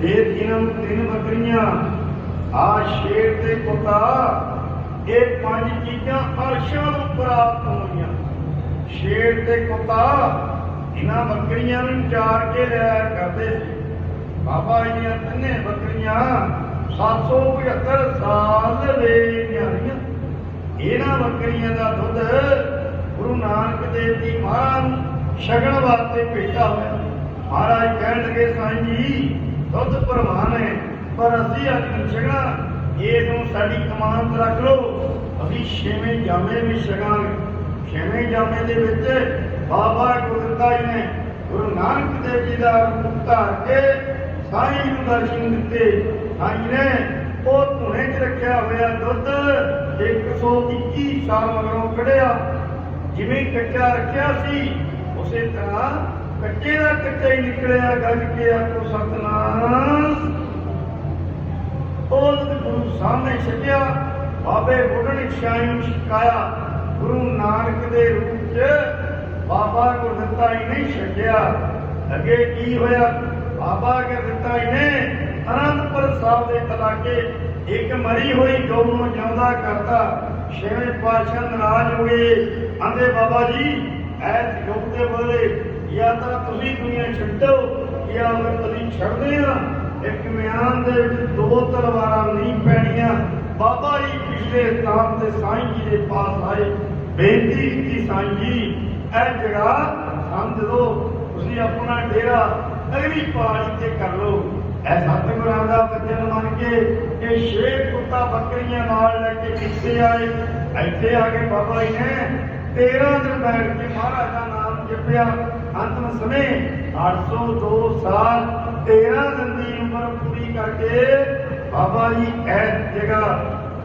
ਫੇਰ ਇਹਨਾਂ ਤਿੰਨ ਬੱਕਰੀਆਂ, ਆ ਸ਼ੇਰ ਤੇ ਕੁੱਤਾ, ਇਹ ਪੰਜ ਚੀਜ਼ਾਂ ਅਰਸ਼ਾਂ ਨੂੰ ਪ੍ਰਾਪਤ ਹੋਈਆਂ। ਸ਼ੇਰ ਤੇ ਕੁੱਤਾ ਇਹਨਾਂ ਬੱਕਰੀਆਂ ਨੂੰ ਚਾਰ ਕੇ ਲਿਆ ਕਰਦੇ ਸੀ। ਬਾਬਾ ਜੀ ਤਿੰਨੇ ਬੱਕਰੀਆਂ 775 ਸਾਲ ਦੇ ਰਹੀਆਂ। ਇਹਨਾਂ ਬੱਕਰੀਆਂ ਦਾ ਦੁੱਧ ਗੁਰੂ ਨਾਨਕ ਦੇਵ ਜੀ ਮਹਾਰਾਜ ਨੂੰ ਛਕਣ ਵਾਸਤੇ ਭੇਜਿਆ ਹੋਇਆ। ਮਹਾਰਾਜ ਕਹਿਣ ਲੱਗੇ ਸਾਈਂ ਜੀ ਦੁੱਧ ਪ੍ਰਵਾਨ ਹੈ, ਪਰ ਅਸੀਂ ਅੱਜ ਨਹੀਂ ਛਕਣਾ ਨੂੰ ਸਾਡੀ ਕਮਾਨ ਰੱਖ ਲਓ। ਅਸੀਂ ਛੇਵੇਂ ਜਾਮੇ ਵੀ ਛਕਾਂਗੇ। ਛੇਵੇਂ ਜਾਮੇ ਦੇ ਵਿੱਚ ਬਾਬਾ ਗੁਰਦਿੱਤਾ ਜੀ ਨੇ ਗੁਰੂ ਨਾਨਕ ਦੇਵ ਜੀ ਦਾ ਰੂਪ ਕੇ ਸਾਈਂ ਨੂੰ ਦਰਸ਼ਨ ਦਿੱਤੇ। ਸਾਈਂ ਨੇ ਉਹ ਧੁਨੇ 'ਚ ਰੱਖਿਆ ਹੋਇਆ ਦੁੱਧ 121 ਸਾਲ ਮਗਰੋਂ ਕਢਿਆ। ਜਿਵੇਂ ਕੱਚਾ ਰੱਖਿਆ ਸੀ, ਉਸੇ ਤਰ੍ਹਾਂ ਕੱਚੇ ਦਾ ਕੱਚਾ ਹੀ ਨਿਕਲਿਆ ਗੱਜ ਕੇ ਆਖੋ ਸਤਨਾਮ। ਉਹ ਗੁਰੂ ਸਾਹਮਣੇ ਛਕਿਆ ਬਾਬੇ ਬੁੱਢਣ ਸ਼ਾਹੀ ਨੂੰ ਗੁਰੂ ਨਾਨਕ ਦੇ ਰੂਪ 'ਚ ਬਾਬਾ ਗੁਰਦਿੱਤਾ ਜੀ ਨੇ ਛਕਿਆ ਅੱਗੇ ਕੀ ਹੋਇਆ? ਬਾਬਾ ਗੁਰਦਿੱਤਾ ਜੀ ਨੇ ਅਨੰਦਪੁਰ ਸਾਹਿਬ ਦੇ ਇਲਾਕੇ ਇੱਕ ਮਰੀ ਹੋਈ ਗਊ ਨੂੰ ਜਿਉਂਦਾ ਕਰਦਾ ਛੇਵੇਂ ਪਾਤਸ਼ਾਹ ਨਾਰਾਜ਼ ਹੋਏ ਗਏ। ਆਂਦੇ ਬਾਬਾ ਜੀ ਐਸ ਗਊ ਦੇ ਬਦਲੇ ਜਾਂ ਤਾਂ ਤੁਸੀਂ ਦੁਨੀਆ ਛੱਡੋ, ਜਾਂ ਫਿਰ ਤੁਸੀਂ ਛੱਡਦੇ ਆ। ਇੱਕ ਮਿਆਨ ਦੇ ਵਿੱਚ ਦੋ ਤਲਵਾਰਾਂ ਨਹੀਂ ਪੈਣੀਆਂ। ਬਾਬਾ ਜੀ ਪਿਛਲੇ ਸਥਾਨ ਤੇ ਸਾਈਂ ਜੀ ਦੇ ਪਾਸ ਆਏ। ਬੇਨਤੀ ਕੀਤੀ ਸਾਈਂ ਜੀ, ਇਹ ਜਗ੍ਹਾ ਸਮਝ ਲਓ ਤੁਸੀਂ ਆਪਣਾ ਡੇਰਾ ਅਗਲੀ ਪਾਣੀ ਤੇ ਕਰ ਲਓ। ਇਹ ਸਤਿਗੁਰਾਂ ਦਾ ਬਚਨ ਮੰਨ ਕੇ ਇਹ ਸ਼ੇਰ ਕੁੱਤਾ ਬੱਕਰੀਆਂ ਨਾਲ ਲੈ ਕੇ ਕਿੱਥੇ ਆਏ? ਇੱਥੇ ਆ ਕੇ ਬਾਬਾ ਜੀ ਨੇ 13 ਦਿਨ ਬੈਠ ਕੇ ਮਹਾਰਾਜ ਦਾ ਨਾਮ ਜਪਿਆ। ਅੰਤਮ ਸਮੇਂ 802 ਸਾਲ 13 ਦਿਨ ਦੀ ਉਮਰ ਪੂਰੀ ਕਰਕੇ ਬਾਬਾ ਜੀ ਇਸ ਜਗ੍ਹਾ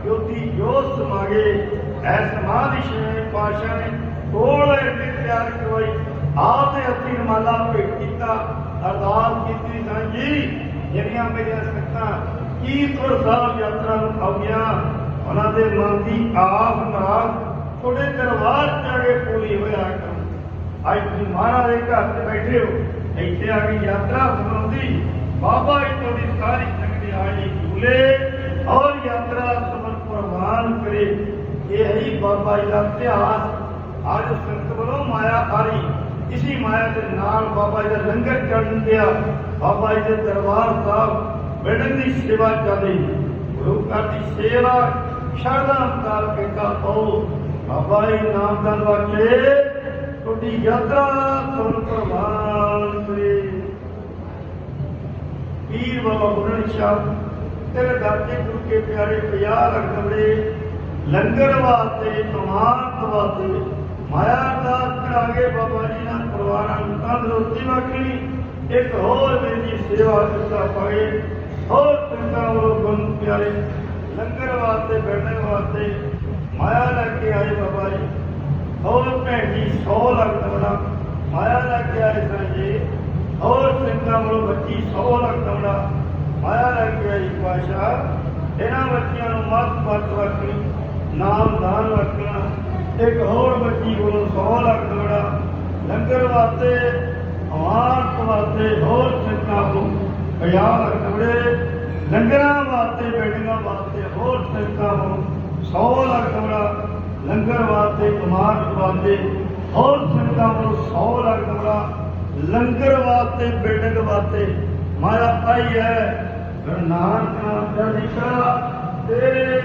ਜੋਤੀ ਜੋਤ ਸਮਾਗੇ। ਐ ਸਮਾਧੀ ਛੇਵੇਂ ਪਾਸ਼ਾ ਨੇ ਕੋਲ ਇੱਥੇ ਤਿਆਰ ਕਰਵਾਈ। ਆਪ ਦੇ ਹੱਥੀਂ ਮਾਲਾ ਭੇਟ ਕੀਤਾ। ਅਰਦਾਸ ਕੀਤੀ ਸਾਈਂ ਜੀ, ਜਿਹੜੀਆਂ ਮੇਰੀਆਂ ਸਿੱਖਾਂ ਕੀਰਤਪੁਰ ਸਾਹਿਬ ਯਾਤਰਾ ਨੂੰ ਆਉਗੀਆਂ ਉਹਨਾਂ ਦੇ ਮਨ ਦੀ ਆਪ ਮਰਾਦ ਤੁਹਾਡੇ ਕੇ ਪੂਰੀ ਹੋਇਆ ਕਰੋ ਅੱਜ ਤੁਸੀਂ ਮਹਾਰਾਜ ਦੇ ਘਰ ਤੇ ਬੈਠੇ ਹੋ, ਇੱਥੇ ਆ ਕੇ ਯਾਤਰਾ ਸੁਣਾਉਂਦੀ ਬਾਬਾ ਜੀ ਤੁਹਾਡੀ ਸਾਰੀ ਸੰਗਤ ਆਈ ਝੂਲੇ ਔਰ ਯਾਤਰਾ ਸਮਰ ਪ੍ਰਵਾਨ ਕਰੇ। ਇਹ ਹੀ ਬਾਬਾ ਜੀ ਦਾ ਇਤਿਹਾਸ। ਅੱਜ ਸੰਗਤ ਵੱਲੋਂ ਮਾਇਆ ਆ ਇਸੀ ਮਾਇਆ ਦੇ ਨਾਲ ਬਾਬਾ ਜੀ ਦਾ ਲੰਗਰ ਚੱਲਣ ਦਿਆ ਬਾਬਾ ਜੀ ਦੇ ਦਰਬਾਰ ਸਾਹਿਬ ਬੈਠਣ ਦੀ ਸੇਵਾ ਚੱਲਦੀ ਗੁਰੂ ਘਰ ਦੀ ਸੇਵਾ, ਸ਼ਰਧਾ ਨਾਲ ਕੀਤਾ ਪਾਓ ਬਾਬਾ ਜੀ ਨਾਮ ਦਾ ਤੁਹਾਡੀ ਯਾਤਰਾ ਸੁਣ ਪ੍ਰਵਾਨ ਕਰੇ। ਪੀਰ ਬਾਬਾ ਬੁੱਢਣ ਸ਼ਾਹ ਤੇਰੇ ਦਰ ਤੇ ਗੁਰੂ ਕੇ ਪਿਆਰੇ 50 ਲੱਖ ਲੰਗਰ ਵਾਸਤੇ ਕਮਾਨ ਵਾਸਤੇ ਮਾਇਆ ਦਾ ਕਰਾਂਗੇ ਬਾਬਾ ਜੀ ਨਾਲ ਪਰਿਵਾਰਾਂ ਨੂੰ ਤੰਦਰੁਸਤੀ ਬਖਸ਼ੀ ਇੱਕ ਹੋਰ ਮੇਰੀ ਸੇਵਾ ਦਿੱਤਾ ਪਾਏ। ਹੋਰ ਚੰਗਾ ਉਹ ਗੁਣ ਪਿਆਰੇ, ਲੰਗਰ ਵਾਸਤੇ, ਬੈਠਣ ਵਾਸਤੇ ਮਾਇਆ ਲੈ ਕੇ ਆਏ ਬਾਬਾ ਜੀ। ਹੋਰ ਭੈਣ ਜੀ 100 ਲੱਖ ਕਮਰਾ ਮਾਇਆ ਲੈ ਕੇ ਆਏ ਸਨ ਹੋਰ ਚੰਗਾ ਮੋਲ ਬੱਚੀ 100 ਲੱਖ ਕਮਰਾ ਮਾਇਆ ਲੈ ਕੇ ਆਈ ਪਾਸ਼ਾ ਇਹਨਾਂ ਬੱਚਿਆਂ ਨੂੰ ਮਤ ਮਤ ਰੱਖਣੀ, ਨਾਮ ਦਾਨ ਰੱਖਣਾ। ਇੱਕ ਹੋਰ ਬੱਚੀ ਕੋਲੋਂ 100 ਲੱਖ ਕਮਰਾ ਲੰਗਰ ਵਾਸਤੇ ਅਵਾਰਤ ਵਾਸਤੇ ਹੋਰ ਚੰਗਾ ਨੂੰ 50 ਲੱਖ ਕਮਰੇ ਲੰਗਰਾਂ ਵਾਸਤੇ ਬੈਠੀਆਂ ਵਾਸਤੇ ਹੋਰ ਚੰਗਾ ਨੂੰ 100 ਲੱਖ ਕਮਰਾ ਲੰਗਰ ਵਾਸਤੇ ਕਮਾਨ ਵਾਸਤੇ, ਹੋਰ ਸੰਗਤਾਂ ਨੂੰ 100 ਲੱਖ ਕਮਰਾ ਲੰਗਰ ਵਾਸਤੇ, ਬਿਲਡਿੰਗ ਵਾਸਤੇ। ਮਾਇਆ ਆਈ ਹੈ। ਗੁਰੂ ਨਾਨਕ ਨਾਮ ਚੜ੍ਹਦੀ ਕਲਾ ਤੇਰੇ